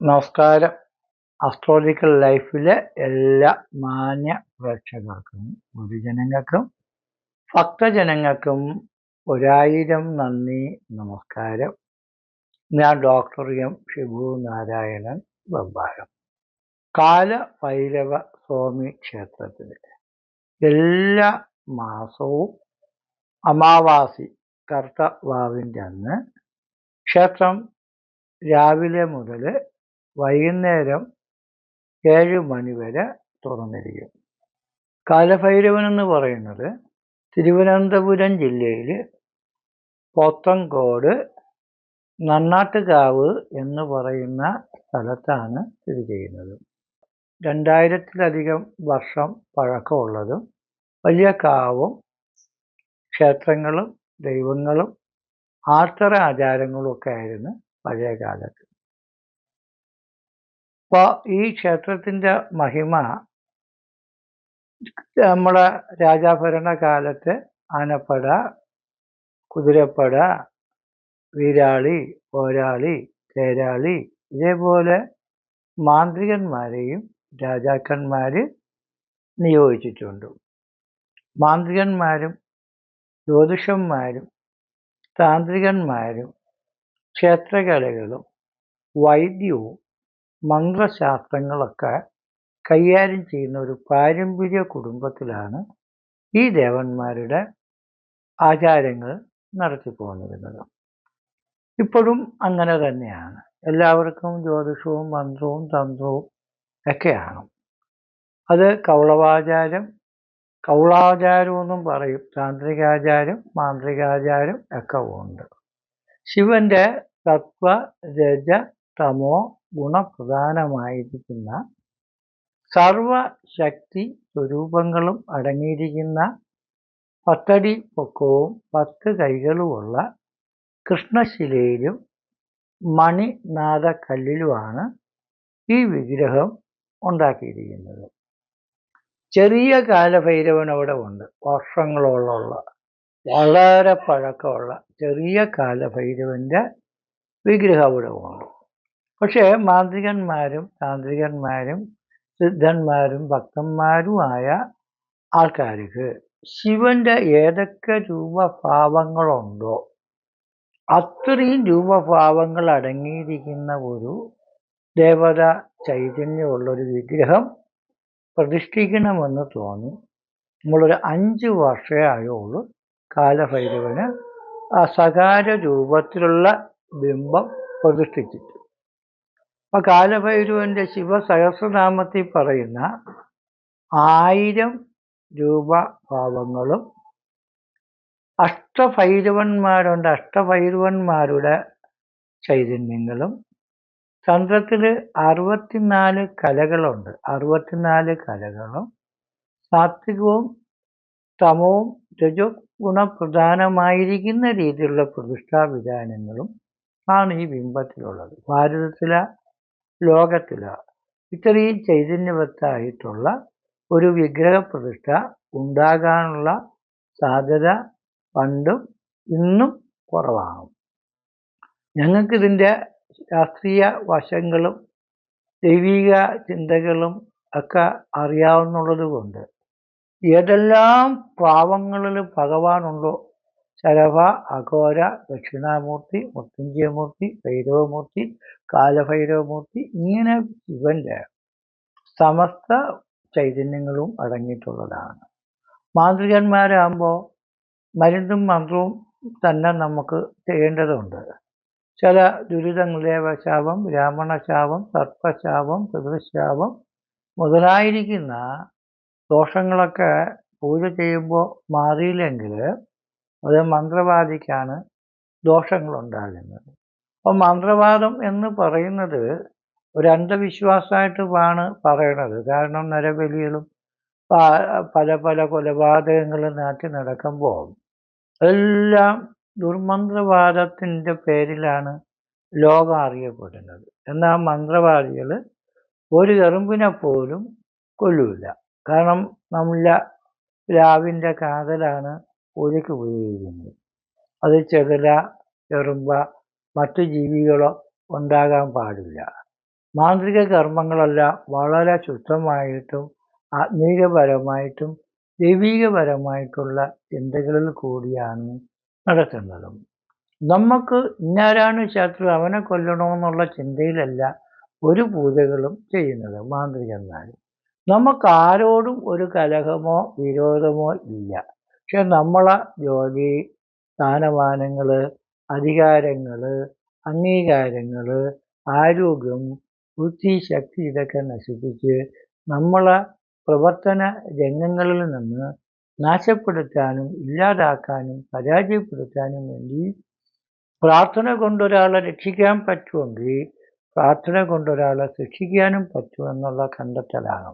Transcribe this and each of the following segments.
നമസ്കാരം. അസ്ട്രോളജിക്കൽ ലൈഫിലെ എല്ലാ മാന്യ പ്രേക്ഷകർക്കും പൊതുജനങ്ങൾക്കും ഭക്തജനങ്ങൾക്കും ഒരായിരം നന്ദി നമസ്കാരം. ഞാൻ ഡോക്ടർ എം ഷിബു നാരായണൻ വെമ്പാരം കാലഭൈരവ സ്വാമി ക്ഷേത്രത്തിൽ എല്ലാ മാസവും അമാവാസി കർത്തവാവിന്റെ അന്ന് ക്ഷേത്രം രാവിലെ മുതൽ വൈകുന്നേരം ഏഴ് മണി വരെ തുറന്നിരിക്കും. കാലഭൈരവൻ എന്ന് പറയുന്നത് തിരുവനന്തപുരം ജില്ലയിൽ പോത്തങ്കോട് നന്നാട്ടുകാവ് എന്ന് പറയുന്ന സ്ഥലത്താണ് സ്ഥിതി ചെയ്യുന്നത്. രണ്ടായിരത്തിലധികം വർഷം പഴക്കമുള്ളതും വലിയ കാവും ക്ഷേത്രങ്ങളും ദൈവങ്ങളും ആർത്തറ ആചാരങ്ങളും ഒക്കെ ആയിരുന്നു പഴയ കാലത്ത് അപ്പോൾ ഈ ക്ഷേത്രത്തിന്റെ മഹിമ നമ്മളെ രാജാഭരണ കാലത്ത് ആനപ്പട കുതിരപ്പട വീരാളി പോരാളി തേരാളി ഇതേപോലെ മാന്ത്രികന്മാരെയും രാജാക്കന്മാർ നിയോഗിച്ചിട്ടുണ്ട്. മാന്ത്രികന്മാരും ജ്യോതിഷന്മാരും താന്ത്രികന്മാരും ക്ഷേത്രകലകളും വൈദ്യവും മന്ത്രശാസ്ത്രങ്ങളൊക്കെ കൈകാര്യം ചെയ്യുന്ന ഒരു പാരമ്പര്യ കുടുംബത്തിലാണ് ഈ ദേവന്മാരുടെ ആചാരങ്ങൾ നടത്തിപ്പോന്നിരുന്നത് ഇപ്പോഴും അങ്ങനെ തന്നെയാണ്. എല്ലാവർക്കും ജ്യോതിഷവും മന്ത്രവും തന്ത്രവും ഒക്കെയാണ്. അത് കൗളവാചാരം കൗളാചാരം എന്നും പറയും. താന്ത്രികാചാരം മാന്ത്രികാചാരം ഒക്കെ ഉണ്ട്. ശിവന്റെ തത്വ രജ തമോ ഗുണപ്രധാനമായിരിക്കുന്ന സർവശക്തി സ്വരൂപങ്ങളും അടങ്ങിയിരിക്കുന്ന പത്തടി പൊക്കവും പത്ത് കൈകളുമുള്ള കൃഷ്ണശിലയിലും മണിനാഥക്കല്ലിലുമാണ് ഈ വിഗ്രഹം ഉണ്ടാക്കിയിരിക്കുന്നത്. ചെറിയ കാലഭൈരവൻ അവിടെ ഉണ്ട്. വർഷങ്ങളോളമുള്ള വളരെ പഴക്കമുള്ള ചെറിയ കാലഭൈരവന്റെ വിഗ്രഹം അവിടെ ഉണ്ട് പക്ഷേ മാന്ത്രികന്മാരും താന്ത്രികന്മാരും സിദ്ധന്മാരും ഭക്തന്മാരുമായ ആൾക്കാർക്ക് ശിവന്റെ ഏതൊക്കെ രൂപഭാവങ്ങളുണ്ടോ അത്രയും രൂപഭാവങ്ങൾ അടങ്ങിയിരിക്കുന്ന ഒരു ദേവത ചൈതന്യമുള്ള ഒരു വിഗ്രഹം പ്രതിഷ്ഠിക്കണമെന്ന് തോന്നി. നമ്മളൊരു അഞ്ച് വർഷമേ ആയുള്ളൂ. കാലഭൈരവന് സകാര രൂപത്തിലുള്ള ബിംബം പ്രതിഷ്ഠിച്ചിട്ട്. അപ്പൊ ശിവ ശിവസഹസ്രനാമത്തിൽ പറയുന്ന ആയിരം രൂപ ഭാവങ്ങളും അഷ്ടഭൈരവന്മാരുണ്ട്. അഷ്ടഭൈരവന്മാരുടെ ചൈതന്യങ്ങളും. തന്ത്രത്തിൽ അറുപത്തിനാല് കലകളുണ്ട്. അറുപത്തിനാല് കലകളും. സാത്വികവും തമവും രജോ ഗുണപ്രധാനമായിരിക്കുന്ന രീതിയിലുള്ള പ്രതിഷ്ഠാ വിധാനങ്ങളും ആണ് ഈ ബിംബത്തിലുള്ളത്. ഭാരതത്തിലെ ലോകത്തിലെ ഇത്രയും ചൈതന്യവത്തായിട്ടുള്ള ഒരു വിഗ്രഹ പ്രതിഷ്ഠ ഉണ്ടാകാനുള്ള സാധ്യത പണ്ടും ഇന്നും കുറവാണ്. ഞങ്ങൾക്കിതിന്റെ ശാസ്ത്രീയ വശങ്ങളും ദൈവിക ചിന്തകളും ഒക്കെ അറിയാവുന്നുള്ളത് കൊണ്ട് ഏതെല്ലാം ഭാവങ്ങളിൽ ഭഗവാനുണ്ടോ ശരഭ അഘോര ദക്ഷിണാമൂർത്തി മൃത്യുഞ്ജയമൂർത്തി ഭൈരവമൂർത്തി കാലഭൈരവമൂർത്തി ഇങ്ങനെ ശിവന്റെ സമസ്ത ചൈതന്യങ്ങളും അടങ്ങിയിട്ടുള്ളതാണ്. മാന്ത്രികന്മാരാകുമ്പോൾ മരുന്നും മന്ത്രവും തന്നെ നമുക്ക് ചെയ്യേണ്ടതുണ്ട് ചില ദുരിതങ്ങൾ ദേവശാപം ബ്രാഹ്മണശാപം സർപ്പശാപം പിതൃശാപം മുതലായിരിക്കുന്ന ദോഷങ്ങളൊക്കെ പൂജ ചെയ്യുമ്പോൾ മാറിയില്ലെങ്കിൽ അത് മന്ത്രവാദിക്കാണ് ദോഷങ്ങളുണ്ടാകുന്നത്. അപ്പോൾ മന്ത്രവാദം എന്ന് പറയുന്നത് ഒരു അന്ധവിശ്വാസമായിട്ടുമാണ് പറയണത്. കാരണം നരബലികളും പല പല കൊലപാതകങ്ങളും നാട്ടിൽ നടക്കുമ്പോൾ എല്ലാം ദുർമന്ത്രവാദത്തിന്റെ പേരിലാണ് ലോകം അറിയപ്പെടുന്നത്. എന്നാൽ മന്ത്രവാദികൾ ഒരു എറുമ്പിനെ പോലും കൊല്ലൂല. കാരണം നമ്മളെ രാവിന്റെ കാതലാണ് പൂജയ്ക്ക് ഉപയോഗിക്കുന്നത് അത് ചെതല എറുമ്പ മറ്റു ജീവികളോ ഉണ്ടാകാൻ പാടില്ല. മാന്ത്രിക കർമ്മങ്ങളെല്ലാം വളരെ ശുദ്ധമായിട്ടും ആത്മീകപരമായിട്ടും ദൈവീകപരമായിട്ടുള്ള ചിന്തകളിൽ കൂടിയാണ് നടക്കുന്നത്. നമുക്ക് ഇന്നാരാണ് ശത്രു അവനെ കൊല്ലണമെന്നുള്ള ചിന്തയിലല്ല ഒരു പൂജകളും ചെയ്യുന്നത് മാന്ത്രികന്മാർ നമുക്ക് ആരോടും ഒരു കലഹമോ വിരോധമോ ഇല്ല. പക്ഷെ നമ്മളെ ജോലി സ്ഥാനമാനങ്ങൾ അധികാരങ്ങൾ അംഗീകാരങ്ങൾ ആരോഗ്യം ബുദ്ധി ശക്തി ഇതൊക്കെ നശിപ്പിച്ച് നമ്മളെ പ്രവർത്തന രംഗങ്ങളിൽ നിന്ന് നാശപ്പെടുത്താനും ഇല്ലാതാക്കാനും പരാജയപ്പെടുത്താനും വേണ്ടി പ്രാർത്ഥന കൊണ്ടൊരാളെ രക്ഷിക്കാൻ പറ്റുമെങ്കിൽ പ്രാർത്ഥന കൊണ്ടൊരാളെ ശിക്ഷിക്കാനും പറ്റുമെന്നുള്ള കണ്ടെത്തലാണ്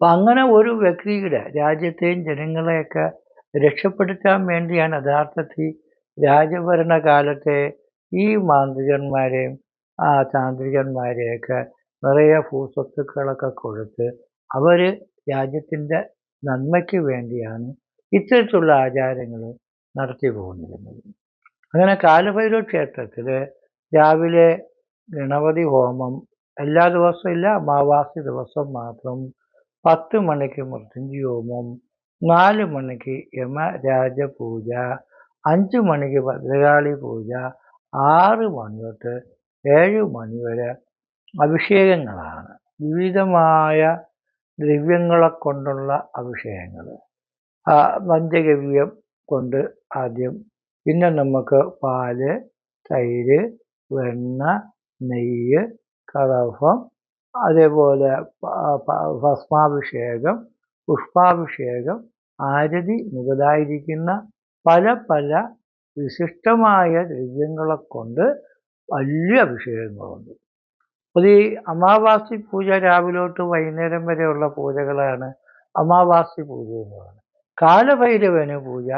അപ്പം അങ്ങനെ ഒരു വ്യക്തിയുടെ രാജ്യത്തെയും ജനങ്ങളെയൊക്കെ രക്ഷപ്പെടുത്താൻ വേണ്ടിയാണ് യഥാർത്ഥത്തിൽ രാജഭരണകാലത്തെ ഈ മാന്ത്രികന്മാരെയും ആ താന്ത്രികന്മാരെയൊക്കെ നിറയെ ഭൂസ്വത്തുക്കളൊക്കെ കൊടുത്ത് അവർ രാജ്യത്തിന്റെ നന്മയ്ക്ക് വേണ്ടിയാണ് ഇത്തരത്തിലുള്ള ആചാരങ്ങൾ നടത്തി പോകുന്നിരുന്നത് അങ്ങനെ കാലഭൈരവ ക്ഷേത്രത്തിൽ രാവിലെ ഗണപതി ഹോമം എല്ലാ ദിവസവും ഇല്ല അമാവാസി ദിവസം മാത്രം പത്ത് മണിക്ക് മൃത്യുഞ്ജയോമം നാല് മണിക്ക് യമരാജ പൂജ അഞ്ച് മണിക്ക് ഭദ്രകാളി പൂജ. ആറ് മണി തൊട്ട് ഏഴ് മണി വരെ അഭിഷേകങ്ങളാണ്. വിവിധമായ ദ്രവ്യങ്ങളെ കൊണ്ടുള്ള അഭിഷേകങ്ങൾ പഞ്ചഗവ്യം കൊണ്ട് ആദ്യം പിന്നെ നമുക്ക് പാൽ തൈര് വെണ്ണ നെയ്യ് കടഫം അതേപോലെ ഭസ്മാഭിഷേകം പുഷ്പാഭിഷേകം ആരതി മുതലായിരിക്കുന്ന പല പല വിശിഷ്ടമായ ദ്രവ്യങ്ങളെ കൊണ്ട് വലിയ അഭിഷേകങ്ങളുണ്ട്. അത് ഈ അമാവാസി പൂജ രാവിലോട്ട് വൈകുന്നേരം വരെയുള്ള പൂജകളാണ് അമാവാസി പൂജ എന്ന് പറയുന്നത്. കാലഭൈരവന് പൂജ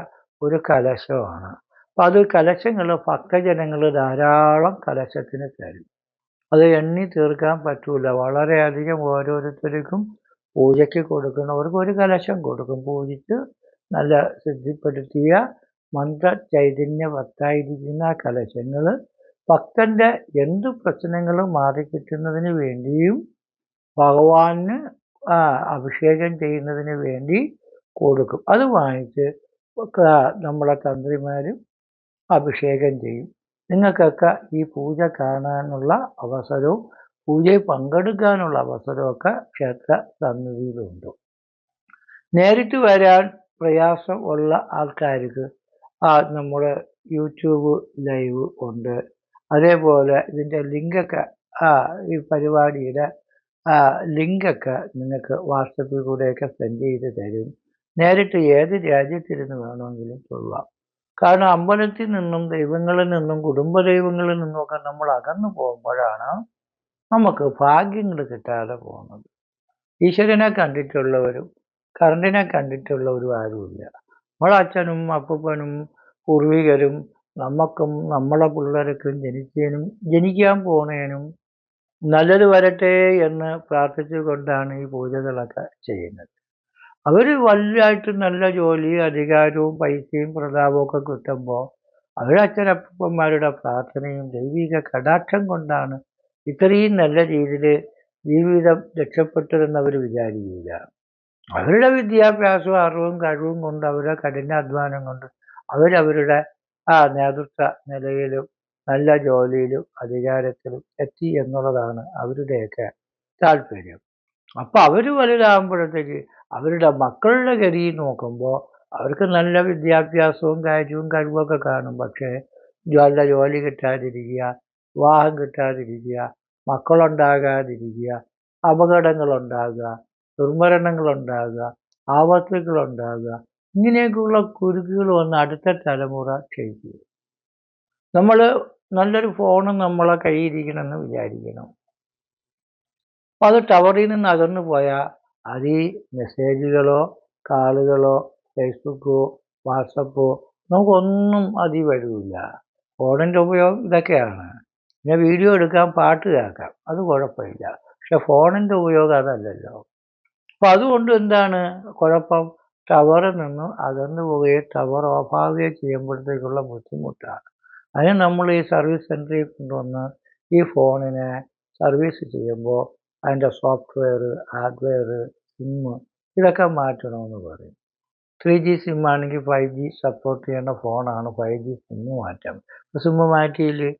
ഒരു കലശമാണ്. അപ്പം അത് കലശങ്ങൾ ഭക്തജനങ്ങൾ ധാരാളം കലശത്തിന് തരും. അത് എണ്ണി തീർക്കാൻ പറ്റൂല. വളരെയധികം ഓരോരുത്തർക്കും പൂജയ്ക്ക് കൊടുക്കുന്നവർക്ക് ഒരു കലശം കൊടുക്കും. പൂജിച്ച് നല്ല സിദ്ധിപ്പെടുത്തിയ മന്ത്ര ചൈതന്യവത്തായിരിക്കുന്ന കലശങ്ങൾ ഭക്തന്റെ എന്ത് പ്രശ്നങ്ങളും മാറിക്കിട്ടുന്നതിന് വേണ്ടിയും ഭഗവാന് അഭിഷേകം ചെയ്യുന്നതിന് വേണ്ടി കൊടുക്കും. അത് വാങ്ങിച്ച് നമ്മളെ തന്ത്രിമാരും അഭിഷേകം ചെയ്യും. നിങ്ങൾക്കൊക്കെ ഈ പൂജ കാണാനുള്ള അവസരവും പൂജയിൽ പങ്കെടുക്കാനുള്ള അവസരമൊക്കെ ക്ഷേത്ര സന്നിധിയിലുണ്ട്. നേരിട്ട് വരാൻ പ്രയാസം ഉള്ള ആൾക്കാർക്ക് നമ്മുടെ യൂട്യൂബ് ലൈവ് ഉണ്ട്. അതേപോലെ ഇതിന്റെ ലിങ്കൊക്കെ ഈ പരിപാടിയുടെ ലിങ്കൊക്കെ നിങ്ങൾക്ക് വാട്സപ്പിൽ കൂടെയൊക്കെ സെൻഡ് ചെയ്ത് തരും. നേരിട്ട് ഏത് രാജ്യത്തിരുന്ന് വേണമെങ്കിലും കൊള്ളാം. കാരണം അമ്പലത്തിൽ നിന്നും ദൈവങ്ങളിൽ നിന്നും കുടുംബ ദൈവങ്ങളിൽ നിന്നുമൊക്കെ നമ്മൾ അകന്നു പോകുമ്പോഴാണ് നമുക്ക് ഭാഗ്യങ്ങൾ കിട്ടാതെ പോകുന്നത്. ഈശ്വരനെ കണ്ടിട്ടുള്ളവരും കറണ്ടിനെ കണ്ടിട്ടുള്ളവരും ആരുമില്ല. നമ്മളെ അച്ഛനും അപ്പൂപ്പനും പൂർവികരും നമുക്കും നമ്മളെ പിള്ളേർക്കും ജനിച്ചതിനും ജനിക്കാൻ പോണേനും നല്ലത് വരട്ടെ എന്ന് പ്രാർത്ഥിച്ചുകൊണ്ടാണ് ഈ പൂജകളൊക്കെ ചെയ്യുന്നത്. അവർ വലുതായിട്ട് നല്ല ജോലി അധികാരവും പൈസയും പ്രതാപവും ഒക്കെ കിട്ടുമ്പോൾ അവരുടെ അച്ഛനപ്പന്മാരുടെ പ്രാർത്ഥനയും ദൈവിക കടാക്ഷം കൊണ്ടാണ് ഇത്രയും നല്ല രീതിയിൽ ജീവിതം രക്ഷപ്പെട്ടതെന്ന് അവർ വിചാരിക്കില്ല അവരുടെ വിദ്യാഭ്യാസവും അറിവും കഴിവും കൊണ്ട് അവരുടെ കഠിനാധ്വാനം കൊണ്ട് അവരവരുടെ ആ നേതൃത്വ നിലയിലും നല്ല ജോലിയിലും അധികാരത്തിലും എത്തി എന്നുള്ളതാണ് അവരുടെയൊക്കെ താല്പര്യം. അപ്പം അവർ വലുതാകുമ്പോഴത്തേക്ക് അവരുടെ മക്കളുടെ ഗതി നോക്കുമ്പോൾ അവർക്ക് നല്ല വിദ്യാഭ്യാസവും കാര്യവും കഴിവൊക്കെ കാണും. പക്ഷേ നല്ല ജോലി കിട്ടാതിരിക്കുക വിവാഹം കിട്ടാതിരിക്കുക മക്കളുണ്ടാകാതിരിക്കുക അപകടങ്ങളുണ്ടാകുക ദുർമരണങ്ങളുണ്ടാകുക ആപത്തുകളുണ്ടാകുക ഇങ്ങനെയൊക്കെയുള്ള കുരുക്കുകൾ വന്ന് അടുത്ത തലമുറ ചെയ്യും നമ്മൾ നല്ലൊരു ഫോണ് നമ്മളെ കയ്യിരിക്കണമെന്ന് വിചാരിക്കണം. അപ്പോൾ അത് ടവറിൽ നിന്ന് അകന്നു പോയാൽ അത് ഈ മെസ്സേജുകളോ കാളുകളോ ഫേസ്ബുക്കോ വാട്സപ്പോ നമുക്കൊന്നും അതിൽ വരുവില്ല ഫോണിന്റെ ഉപയോഗം ഇതൊക്കെയാണ്. പിന്നെ വീഡിയോ എടുക്കാം പാട്ട് കേൾക്കാം അത് കുഴപ്പമില്ല. പക്ഷെ ഫോണിന്റെ ഉപയോഗം അതല്ലല്ലോ. അപ്പം അതുകൊണ്ട് എന്താണ് കുഴപ്പം? ടവറിൽ നിന്ന് അകന്നു പോവുകയും ടവർ ഓഫാവുകയും ചെയ്യുമ്പോഴത്തേക്കുള്ള ബുദ്ധിമുട്ടാണ്. അതിന് നമ്മൾ ഈ സർവീസ് സെന്ററിൽ കൊണ്ടുവന്ന് ഈ ഫോണിനെ സർവീസ് ചെയ്യുമ്പോൾ അതിന്റെ സോഫ്റ്റ്വെയർ ഹാർഡ്വെയർ സിമ്മ് ഇതൊക്കെ മാറ്റണമെന്ന് പറയും. ത്രീ ജി സിം ആണെങ്കിൽ ഫൈവ് ജി സപ്പോർട്ട് ചെയ്യേണ്ട ഫോണാണ്. ഫൈവ് ജി സിമ്മ് മാറ്റാം സിമ്മ് മാറ്റിയില്ലേ?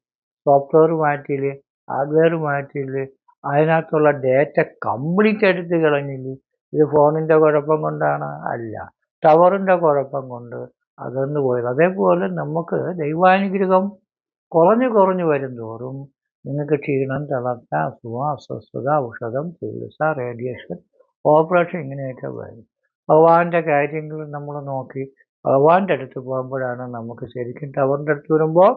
സോഫ്റ്റ്വെയർ മാറ്റിയില്ലേ? ഹാർഡ്വെയർ മാറ്റിയില്ലേ? അതിനകത്തുള്ള ഡേറ്റ കംപ്ലീറ്റ് എടുത്ത് കളഞ്ഞില്ലേ? ഇത് ഫോണിന്റെ കുഴപ്പം കൊണ്ടാണ്? അല്ല. ടവറിന്റെ കുഴപ്പം കൊണ്ട് അകന്നു പോയത്. അതേപോലെ നമുക്ക് ദൈവാനുഗ്രഹം കുറഞ്ഞു കുറഞ്ഞു വരും തോറും നിങ്ങൾക്ക് ക്ഷീണം തളർച്ച അസുഖം അസ്വസ്ഥത ഔഷധം ചികിത്സ റേഡിയേഷൻ ഓപ്പറേഷൻ ഇങ്ങനെയൊക്കെ വരും. ഭഗവാന്റെ കാര്യങ്ങൾ നമ്മൾ നോക്കി. ഭഗവാന്റെ അടുത്ത് പോകുമ്പോഴാണ് നമുക്ക് ശരിക്കും ടവറിന്റെ അടുത്ത് വരുമ്പോൾ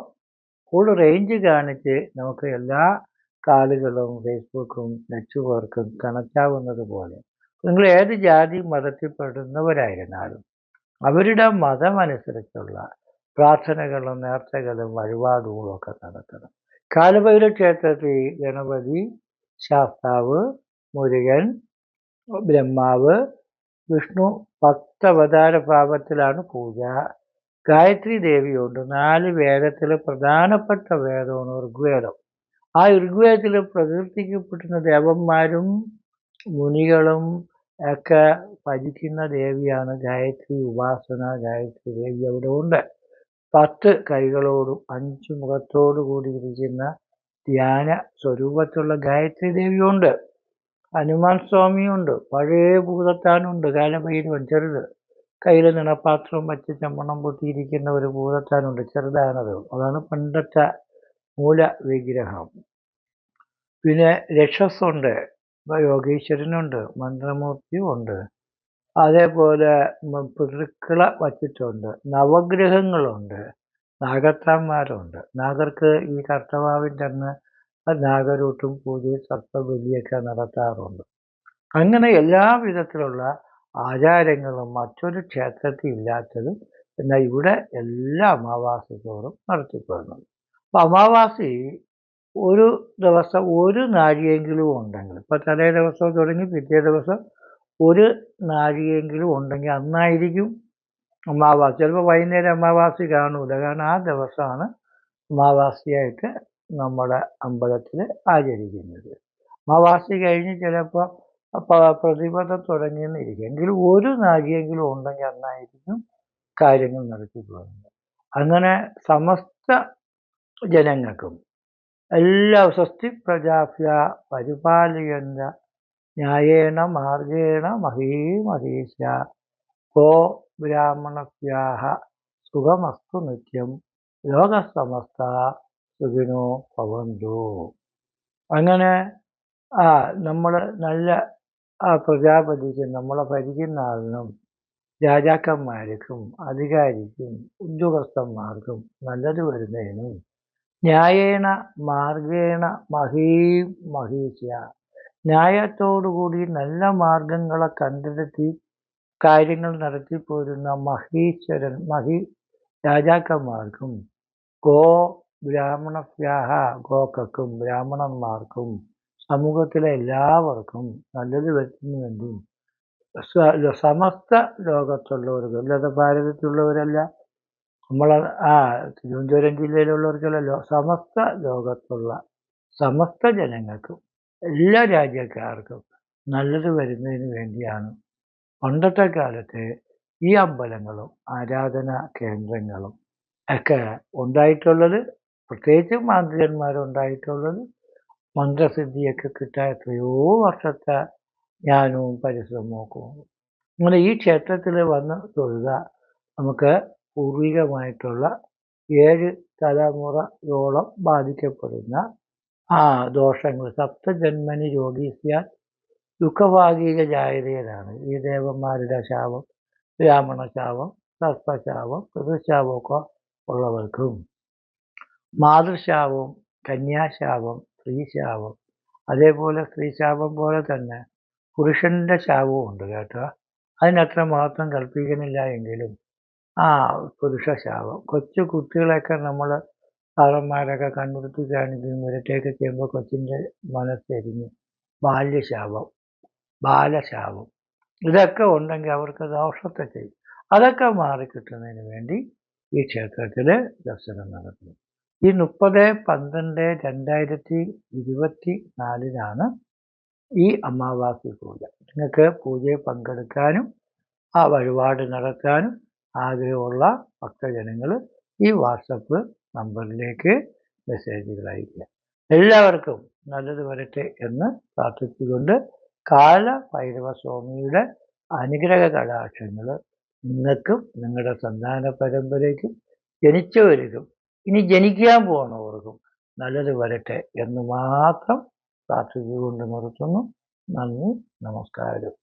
ഫുൾ റേഞ്ച് കാണിച്ച് നമുക്ക് എല്ലാ കാലുകളും ഫേസ്ബുക്കും നെറ്റ്വർക്കും വർക്കും ആവുന്നത് പോലെ. നിങ്ങൾ ഏത് ജാതി മതത്തിൽപ്പെടുന്നവരായിരുന്നാലും അവരുടെ മതമനുസരിച്ചുള്ള പ്രാർത്ഥനകളും നേർച്ചകളും വഴിപാടുകളും ഒക്കെ നടത്തണം. കാലഭൈരവ ക്ഷേത്രത്തിൽ ഗണപതി ശാസ്താവ് മുരുകൻ ബ്രഹ്മാവ് വിഷ്ണു ഭക്തവതാര ഭാവത്തിലാണ് പൂജ. ഗായത്രി ദേവിയുണ്ട്. നാല് വേദത്തിലെ പ്രധാനപ്പെട്ട വേദമാണ് ഋഗ്വേദം. ആ ഋഗ്വേദത്തിൽ പ്രകീർത്തിക്കപ്പെടുന്ന ദേവന്മാരും മുനികളും ഒക്കെ ഭജിക്കുന്ന ദേവിയാണ് ഗായത്രി ഉപാസന ഗായത്രി ദേവി അവിടെ ഉണ്ട്. പത്ത് കൈകളോടും അഞ്ച് മുഖത്തോടു കൂടി ഇരിക്കുന്ന ധ്യാന സ്വരൂപത്തിലുള്ള ഗായത്രി ദേവിയുണ്ട്. ഹനുമാൻ സ്വാമിയുണ്ട്. പഴയ ഭൂതത്താനുണ്ട്. കാലഭൈരവൻ ചെറുത്. കയ്യിൽ നിണപാത്രം വച്ച് ചമ്മണം പൊട്ടിയിരിക്കുന്ന ഒരു ഭൂതത്താനുണ്ട്. ചെറുതാണത്. അതാണ് പണ്ടത്തെ മൂല വിഗ്രഹം പിന്നെ രക്ഷസുണ്ട് യോഗീശ്വരനുണ്ട്. മന്ത്രമൂർത്തിയും ഉണ്ട് അതേപോലെ പിതൃക്കളെ വച്ചിട്ടുണ്ട്. നവഗ്രഹങ്ങളുണ്ട്. നാഗത്താന്മാരുണ്ട്. നാഗർക്ക് ഈ കർത്തവാവിന്റെ അന്ന് നാഗരൂട്ടും പൂജയും സർപ്പബലിയൊക്കെ നടത്താറുണ്ട്. അങ്ങനെ എല്ലാ വിധത്തിലുള്ള ആചാരങ്ങളും മറ്റൊരു ക്ഷേത്രത്തിൽ ഇല്ലാത്തതും എന്നാൽ ഇവിടെ എല്ലാ അമാവാസിത്തോറും നടത്തിപ്പോരുന്നു. അപ്പം അമാവാസി ഒരു ദിവസം ഒരു നാഴിയെങ്കിലും ഉണ്ടെങ്കിൽ ഇപ്പോൾ തലേ ദിവസം തുടങ്ങി പിറ്റേ ദിവസം ഒരു നാഴികയെങ്കിലും ഉണ്ടെങ്കിൽ അന്നായിരിക്കും അമാവാസി ചിലപ്പോൾ വൈകുന്നേരം അമാവാസി കാണൂല. കാരണം ആ ദിവസമാണ് അമാവാസിയായിട്ട് നമ്മുടെ അമ്പലത്തിൽ ആചരിക്കുന്നത്. അമാവാസി കഴിഞ്ഞ് ചിലപ്പോൾ പ്രതിപദം തുടങ്ങിയെന്നിരിക്കും എങ്കിലും ഒരു നാഴികയെങ്കിലും ഉണ്ടെങ്കിൽ അന്നായിരിക്കും കാര്യങ്ങൾ നടത്തി പോകുന്നത്. അങ്ങനെ സമസ്ത ജനങ്ങൾക്കും എല്ലാ സ്വസ്തി പ്രജാഭ്യ പരിപാലയന്ത ന്യായേണ മാർഗേണ മഹീ മഹീശ കോ ബ്രാഹ്മണഭ്യാഹ സുഖമസ്തു നിത്യം. ലോകസമസ്ത സുഖിനോ പവന്തു അങ്ങനെ ആ നമ്മൾ നല്ല ആ പ്രജാപതിക്കും നമ്മളെ ഭരിക്കുന്ന ആളിനും രാജാക്കന്മാർക്കും അധികാരിക്കും ഉദ്യോഗസ്ഥന്മാർക്കും നല്ലത് വരുന്നതിനും ന്യായേണ മാർഗേണ മഹീ മഹീശ ന്യായത്തോടുകൂടി നല്ല മാർഗങ്ങളെ കണ്ടെത്തി കാര്യങ്ങൾ നടത്തിപ്പോരുന്ന മഹീശ്വരൻ മഹി രാജാക്കന്മാർക്കും ഗോ ബ്രാഹ്മണഭ്യാഹ ഗോക്കും ബ്രാഹ്മണന്മാർക്കും സമൂഹത്തിലെ എല്ലാവർക്കും നല്ലത് വരുത്തുന്നു വേണ്ടിയും സമസ്ത ലോകത്തുള്ളവർക്കും അല്ലാതെ ഭാരതത്തിലുള്ളവരല്ല. നമ്മൾ ആ തിരുവനന്തപുരം ജില്ലയിലുള്ളവർക്കല്ലല്ലോ സമസ്ത ലോകത്തുള്ള സമസ്ത ജനങ്ങൾക്കും എല്ലാ രാജ്യക്കാർക്കും നല്ലത് വരുന്നതിന് വേണ്ടിയാണ്. പണ്ടത്തെ കാലത്ത് ഈ അമ്പലങ്ങളും ആരാധനാ കേന്ദ്രങ്ങളും ഒക്കെ ഉണ്ടായിട്ടുള്ളത് പ്രത്യേകിച്ച് മാന്ത്രികന്മാരുണ്ടായിട്ടുള്ളത് മന്ത്രസിദ്ധിയൊക്കെ കിട്ടാൻ എത്രയോ വർഷത്തെ ജ്ഞാനവും പരിശ്രമവും അങ്ങനെ ഈ ക്ഷേത്രത്തിൽ വന്ന് തൊഴുക നമുക്ക് പൂർവികമായിട്ടുള്ള ഏഴ് തലമുറയോളം ബാധിക്കപ്പെടുന്ന ആ ദോഷങ്ങൾ. സപ്തജന്മനി രോഗീസ്യാൻ ദുഃഖഭാഗിക ജായതയിലാണ് ഈ ദേവന്മാരുടെ ശാപം ബ്രാഹ്മണ ശാപം സർപ്പശാപം പിതൃശാപമൊക്കെ ഉള്ളവർക്കും. മാതൃശാപം കന്യാശാപം സ്ത്രീശാപം. അതേപോലെ സ്ത്രീശാപം പോലെ തന്നെ പുരുഷന്റെ ശാപവും ഉണ്ട് കേട്ടോ. അതിനത്ര മഹത്വം കൽപ്പിക്കുന്നില്ല എങ്കിലും ആ പുരുഷ ശാപം കൊച്ചു കുട്ടികളെയൊക്കെ നമ്മൾ സാറന്മാരൊക്കെ കണ്ടുപിടിച്ച് കാണിക്കും ഇരട്ടയൊക്കെ ചെയ്യുമ്പോൾ കൊച്ചിന്റെ മനസ്സെരിഞ്ഞ് ബാല്യശാപം. ബാലശാപം. ഇതൊക്കെ ഉണ്ടെങ്കിൽ അവർക്ക് ദോഷത്തെ ചെയ്യും. അതൊക്കെ മാറിക്കിട്ടുന്നതിന് വേണ്ടി ഈ ക്ഷേത്രത്തിൽ ദർശനം നടത്തുന്നു. ഈ മുപ്പത് പന്ത്രണ്ട് രണ്ടായിരത്തി ഇരുപത്തി നാലിനാണ് ഈ അമാവാസി പൂജ. നിങ്ങൾക്ക് പൂജയിൽ പങ്കെടുക്കാനും ആ വഴിപാട് നടത്താനും ആഗ്രഹമുള്ള ഭക്തജനങ്ങൾ ഈ വാട്സപ്പ് നമ്പറിലേക്ക് മെസ്സേജുകൾ അയക്കുക എല്ലാവർക്കും നല്ലത് വരട്ടെ എന്ന് പ്രാർത്ഥിച്ചുകൊണ്ട് കാല ഭൈരവ സ്വാമിയുടെ അനുഗ്രഹ കടാക്ഷങ്ങൾ നിങ്ങൾക്കും നിങ്ങളുടെ സന്താന പരമ്പരയ്ക്കും ജനിച്ചവർക്കും ഇനി ജനിക്കാൻ പോകുന്നവർക്കും നല്ലത് വരട്ടെ എന്ന് മാത്രം പ്രാർത്ഥിച്ചുകൊണ്ട് നിർത്തുന്നു. നന്ദി നമസ്കാരം.